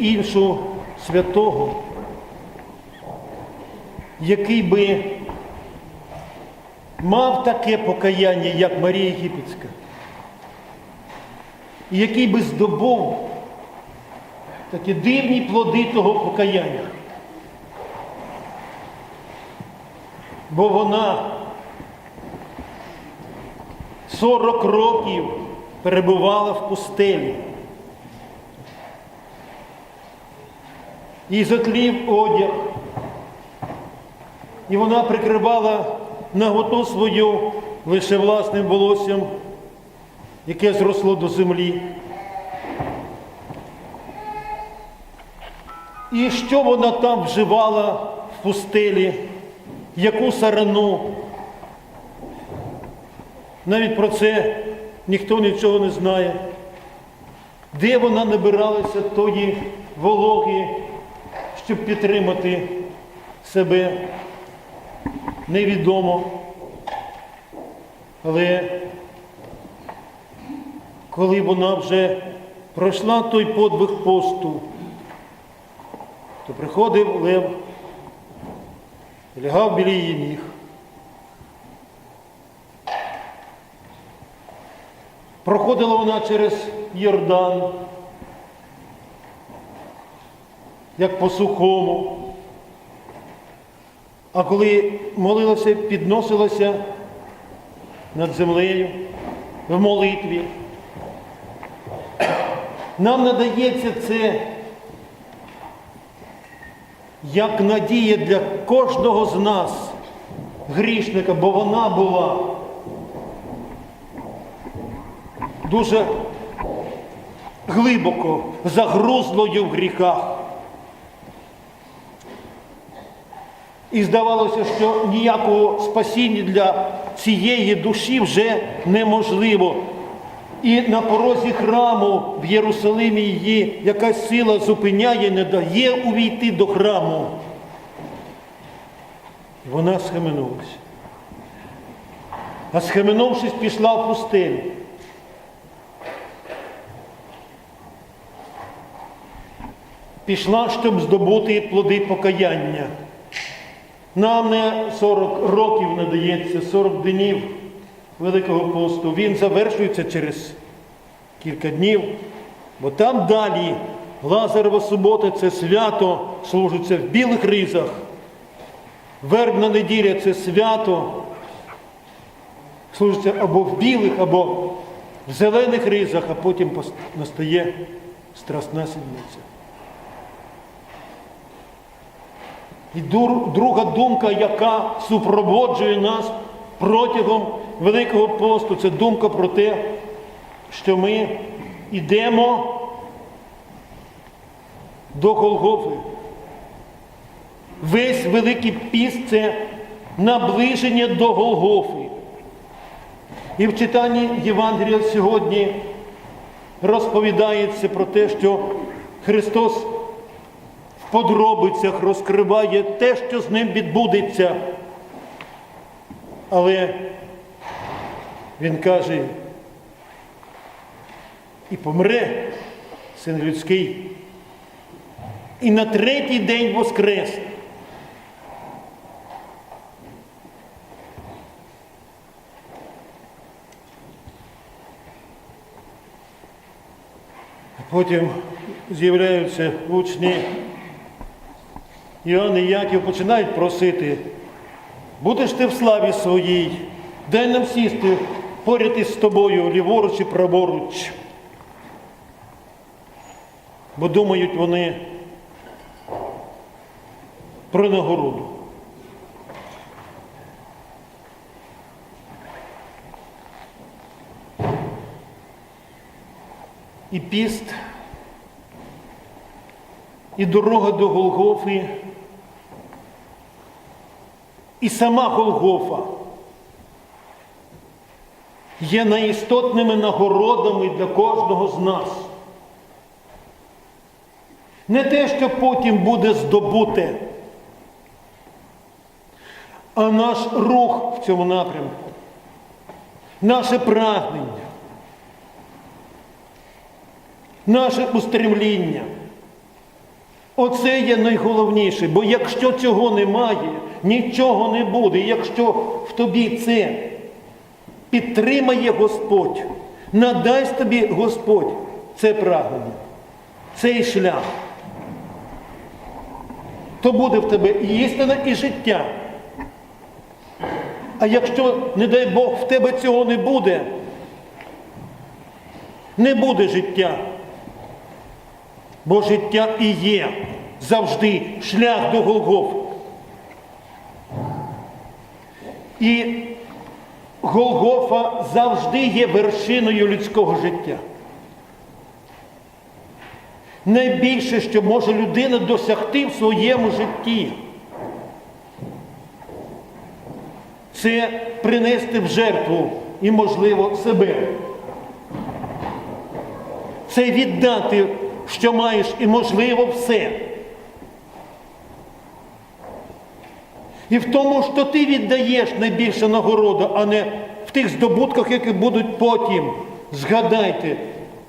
іншого святого, який би мав таке покаяння, як Марія Єгипетська, і який би здобув такі дивні плоди того покаяння. Бо вона 40 років перебувала в пустелі. Їй затлів одяг, і вона прикривала наготу свою лише власним волоссям, яке зросло до землі. І що вона там вживала в пустелі, яку сарану? Навіть про це ніхто нічого не знає. Де вона набиралася тої вологи, щоб підтримати себе, невідомо. Але коли вона вже пройшла той подвиг посту, то приходив Лев, лягав біля її ніг. Проходила вона через Йордан, як по сухому. А коли молилася, підносилася над землею в молитві, нам надається це як надія для кожного з нас, грішника, бо вона була дуже глибоко загрузлою в гріхах. І здавалося, що ніякого спасіння для цієї душі вже неможливо. І на порозі храму в Єрусалимі її якась сила зупиняє, не дає увійти до храму. І вона схаменулася. А схаменувшись, пішла в пустелю. Пішла, щоб здобути плоди покаяння. Нам не 40 років надається, 40 днів Великого посту. Він завершується через кілька днів, бо там далі Лазарова субота це свято служиться в білих ризах. Вербна неділя це свято, служиться або в білих, або в зелених ризах, а потім настає страсна седмиця. І друга думка, яка супроводжує нас протягом Великого посту, це думка про те, що ми йдемо до Голгофи. Весь Великий піст це наближення до Голгофи. І в читанні Євангелія сьогодні розповідається про те, що Христос подробицях розкриває те, що з ним відбудеться. Але він каже, і помре син людський, і на третій день воскрес. Потім з'являються учні. Іоанн і Яків починають просити, будеш ти в славі своїй, дай нам сісти поряд із тобою, ліворуч і праворуч. Бо думають вони про нагороду. І піст, і дорога до Голгофи, і сама Голгофа є найістотними нагородами для кожного з нас. Не те, що потім буде здобуте, а наш рух в цьому напрямку, наше прагнення, наше устремління. Оце є найголовніше, бо якщо цього немає, нічого не буде. Якщо в тобі це підтримає Господь, надасть тобі Господь це прагнення, цей шлях, то буде в тебе і істина, і життя. А якщо, не дай Бог, в тебе цього не буде, не буде життя. Бо життя і є завжди шлях до Голгофи. І Голгофа завжди є вершиною людського життя. Найбільше, що може людина досягти в своєму житті, це принести в жертву і, можливо, себе. Це віддати, що маєш, і, можливо, все. І в тому, що ти віддаєш найбільше нагороду, а не в тих здобутках, які будуть потім. Згадайте,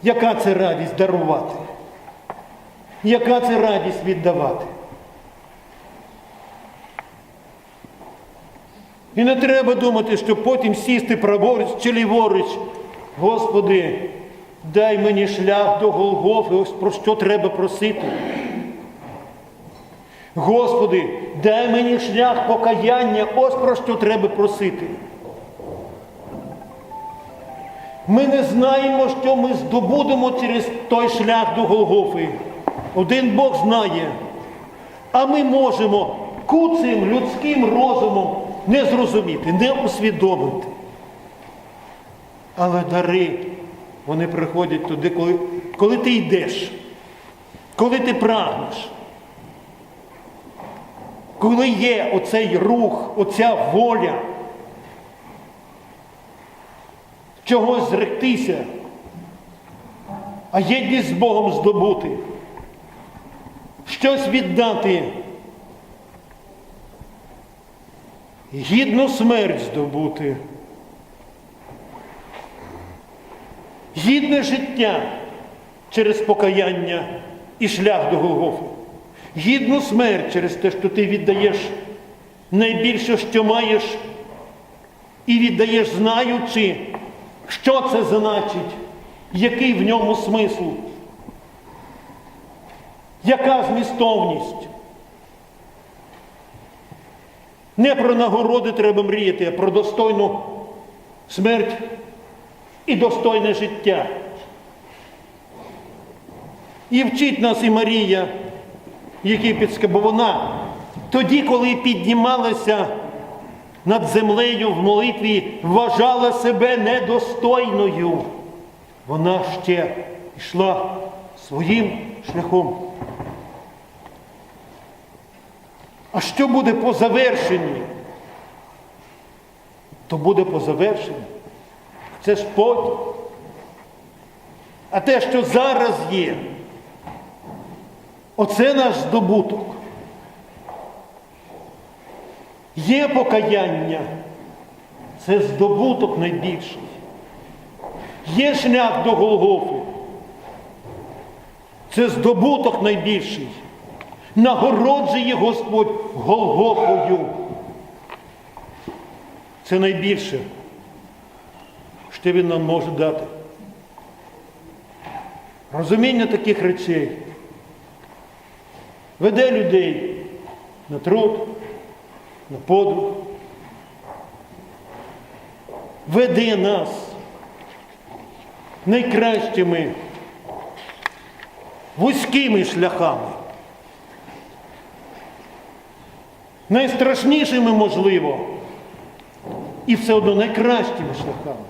яка це радість дарувати, яка це радість віддавати. І не треба думати, що потім сісти праворуч чи ліворуч. Господи, дай мені шлях до Голгофи, ось про що треба просити. Господи, дай мені шлях покаяння, ось про що треба просити. Ми не знаємо, що ми здобудемо через той шлях до Голгофи. Один Бог знає. А ми можемо куцим людським розумом не зрозуміти, не усвідомити. Але дари, вони приходять туди, коли, коли ти йдеш, коли ти прагнеш. Коли є оцей рух, оця воля. Чогось зректися, а єдність з Богом здобути, щось віддати, гідну смерть здобути, гідне життя через покаяння і шлях до Голгофи гідну смерть через те, що ти віддаєш найбільше, що маєш, і віддаєш, знаючи, що це значить, який в ньому смисл, яка змістовність. Не про нагороди треба мріяти, а про достойну смерть і достойне життя. І вчить нас і Марія єгипетська, бо вона тоді, коли піднімалася над землею в молитві, вважала себе недостойною. Вона ще йшла своїм шляхом. А що буде по завершенні? То буде по завершенні. Це ж потім. А те, що зараз є, Оце наш здобуток. Є покаяння, це здобуток найбільший. Є шлях до Голгофи. Це здобуток найбільший. Нагороджує Господь Голгофою. Це найбільше, що Він нам може дати. Розуміння таких речей веде людей на труд, на подвиг, веде нас найкращими вузькими шляхами. Найстрашнішими, можливо, і все одно найкращими шляхами.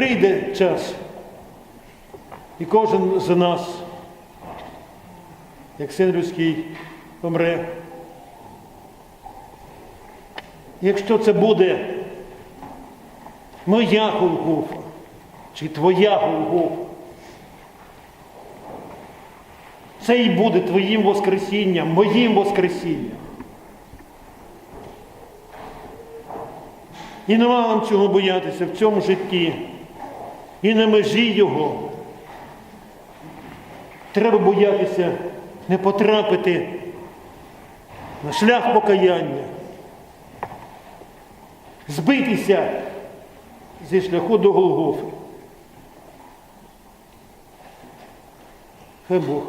Прийде час, і кожен з нас, як син людський, помре. Якщо це буде моя Голгофа, чи твоя Голгофа, це і буде твоїм Воскресінням, моїм Воскресінням. І нема вам чого боятися в цьому житті. І на межі його. Треба боятися не потрапити на шлях покаяння, збитися зі шляху до Голгофи. Хай Бог,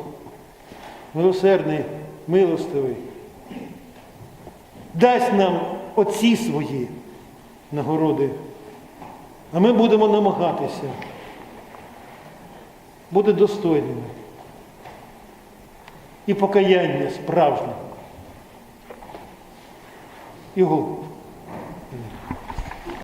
милосердний, милостивий, дасть нам оці свої нагороди, а ми будемо намагатися. Бути достойними і покаяння справжнє. Його